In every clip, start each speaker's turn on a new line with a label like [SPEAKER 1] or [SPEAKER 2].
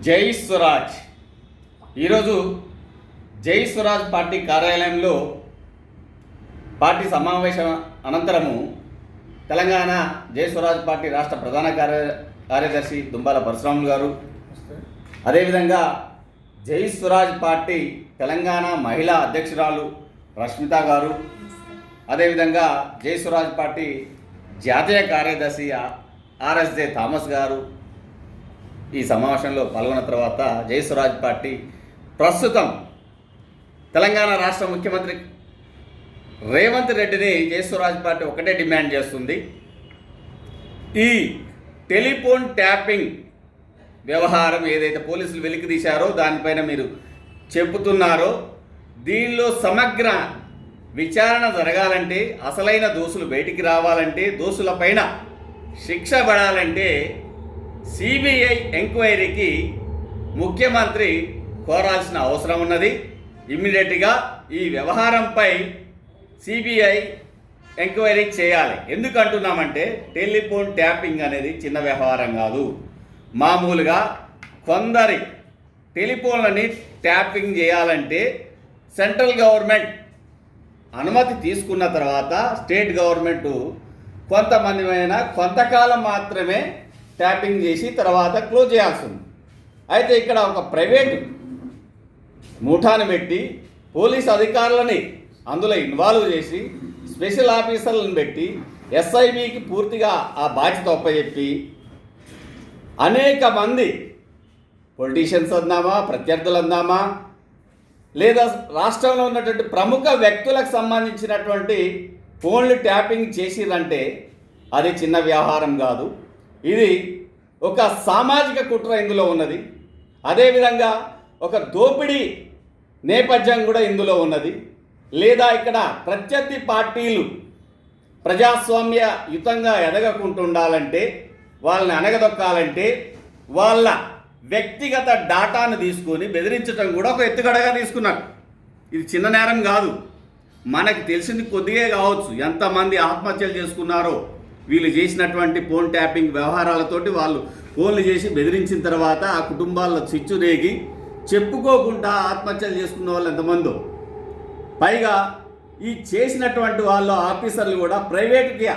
[SPEAKER 1] జై స్వరాజ్. ఈరోజు జై స్వరాజ్ పార్టీ కార్యాలయంలో పార్టీ సమావేశం అనంతరము తెలంగాణ జై స్వరాజ్ పార్టీ రాష్ట్ర ప్రధాన కార్య కార్యదర్శి దుంబాల పరశురాములు గారు. అదేవిధంగా జై స్వరాజ్ పార్టీ తెలంగాణ మహిళా అధ్యక్షురాలు రష్మిత గారు. అదేవిధంగా జై స్వరాజ్ పార్టీ జాతీయ కార్యదర్శి ఆర్ఎస్జే థామస్ గారు. ఈ సమావేశంలో పాల్గొన్న తర్వాత జైస్వరాజ్ పార్టీ ప్రస్తుతం తెలంగాణ రాష్ట్ర ముఖ్యమంత్రి రేవంత్ రెడ్డిని జైస్వరాజ్ పార్టీ ఒకటే డిమాండ్ చేస్తుంది. ఈ టెలిఫోన్ ట్యాపింగ్ వ్యవహారం ఏదైతే పోలీసులు వెలికి తీశారో దానిపైన మీరు చెబుతున్నారో దీనిలో సమగ్ర విచారణ జరగాలంటే అసలైన దోషులు బయటికి రావాలంటే దోషులపైన శిక్ష పడాలంటే సిబిఐ ఎంక్వైరీకి ముఖ్యమంత్రి కోరాల్సిన అవసరం ఉన్నది. ఇమ్మీడియట్గా ఈ వ్యవహారంపై సిబిఐ ఎంక్వైరీ చేయాలి. ఎందుకు అంటున్నామంటే టెలిఫోన్ ట్యాపింగ్ అనేది చిన్న వ్యవహారం కాదు. మామూలుగా కొందరి టెలిఫోన్లని ట్యాపింగ్ చేయాలంటే సెంట్రల్ గవర్నమెంట్ అనుమతి తీసుకున్న తర్వాత స్టేట్ గవర్నమెంట్ కొంతమందిమైన కొంతకాలం మాత్రమే ట్యాపింగ్ చేసి తర్వాత క్లోజ్ చేయాల్సి ఉంది అయితే ఇక్కడ ఒక ప్రైవేటు ముఠాను పెట్టి పోలీస్ అధికారులని అందులో ఇన్వాల్వ్ చేసి స్పెషల్ ఆఫీసర్లను పెట్టి ఎస్ఐబికి పూర్తిగా ఆ బాధ్యత ఒప్పచెప్పి అనేక మంది పొలిటీషియన్స్ అందామా ప్రత్యర్థులు అందామా లేదా రాష్ట్రంలో ఉన్నటువంటి ప్రముఖ వ్యక్తులకు సంబంధించినటువంటి ఫోన్లు ట్యాపింగ్ చేసిరంటే అది చిన్న వ్యవహారం కాదు. ఇది ఒక సామాజిక కుట్ర ఇందులో ఉన్నది. అదేవిధంగా ఒక దోపిడీ నేపథ్యం కూడా ఇందులో ఉన్నది. లేదా ఇక్కడ ప్రత్యర్థి పార్టీలు ప్రజాస్వామ్య యుతంగా ఎదగకుంటుండాలంటే వాళ్ళని అనగదొక్కాలంటే వాళ్ళ వ్యక్తిగత డాటాను తీసుకొని బెదిరించడం కూడా ఒక ఎత్తుగడగా తీసుకున్నారు. ఇది చిన్న నేరం కాదు. మనకి తెలిసింది కొద్దిగా కావచ్చు. ఎంతమంది ఆత్మహత్యలు చేసుకున్నారో వీళ్ళు చేసినటువంటి ఫోన్ ట్యాపింగ్ వ్యవహారాలతోటి వాళ్ళు ఫోన్లు చేసి బెదిరించిన తర్వాత ఆ కుటుంబాల్లో చిచ్చు రేగి చెప్పుకోకుండా ఆత్మహత్యలు చేసుకున్న వాళ్ళు ఎంతమందో. పైగా ఈ చేసినటువంటి వాళ్ళు ఆఫీసర్లు కూడా ప్రైవేట్గా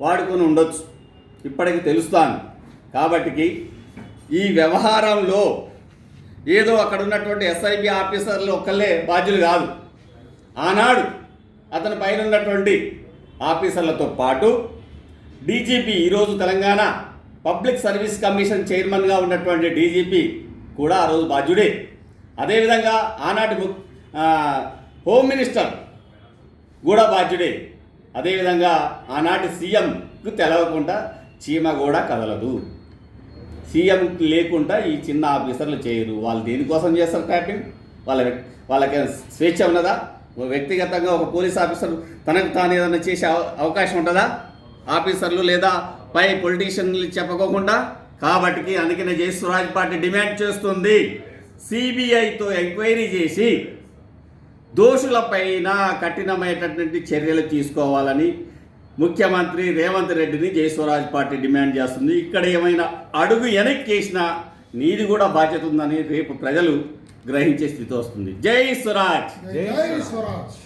[SPEAKER 1] వాడుకొని ఉండొచ్చు. ఇప్పటికి తెలుస్తాను. కాబట్టికి ఈ వ్యవహారంలో ఏదో అక్కడ ఉన్నటువంటి ఎస్ఐబి ఆఫీసర్లు ఒక్కళ్ళే బాధ్యులు కాదు. ఆనాడు అతని పైన ఉన్నటువంటి ఆఫీసర్లతో పాటు డీజీపీ ఈరోజు తెలంగాణ పబ్లిక్ సర్వీస్ కమిషన్ చైర్మన్గా ఉన్నటువంటి డీజీపీ కూడా ఆ రోజు బాధ్యుడే. అదేవిధంగా ఆనాటి ము హోమ్ మినిస్టర్ కూడా బాధ్యుడే. అదేవిధంగా ఆనాటి సీఎంకు తెలవకుండా చీమ కూడా కదలదు. సీఎం లేకుండా ఈ చిన్న ఆఫీసర్లు చేయరు. వాళ్ళు దేనికోసం చేస్తారు ట్యాపింగ్? వాళ్ళ వ్యక్- వాళ్ళకి స్వేచ్ఛ ఉన్నదా? వ్యక్తిగతంగా ఒక పోలీస్ ఆఫీసర్ తనకు తాను ఏదైనా చేసే అవ- అవకాశం ఉంటుందా? ఆఫీసర్లు లేదా పై పొలిటీషియన్లు చెప్పకోకుండా కాబట్టి అందుకనే జయస్వరాజ్ పార్టీ డిమాండ్ చేస్తుంది. సిబిఐతో ఎంక్వైరీ చేసి దోషులపైన కఠినమైనటువంటి చర్యలు తీసుకోవాలని ముఖ్యమంత్రి రేవంత్ రెడ్డిని జయస్వరాజ్ పార్టీ డిమాండ్ చేస్తుంది. ఇక్కడ ఏమైనా అడుగు వెనక్కేసినా నీది కూడా బాధ్యత ఉందని రేపు ప్రజలు గ్రహించే స్థితి వస్తుంది. జై స్వరాజ్!
[SPEAKER 2] జై స్వరాజ్!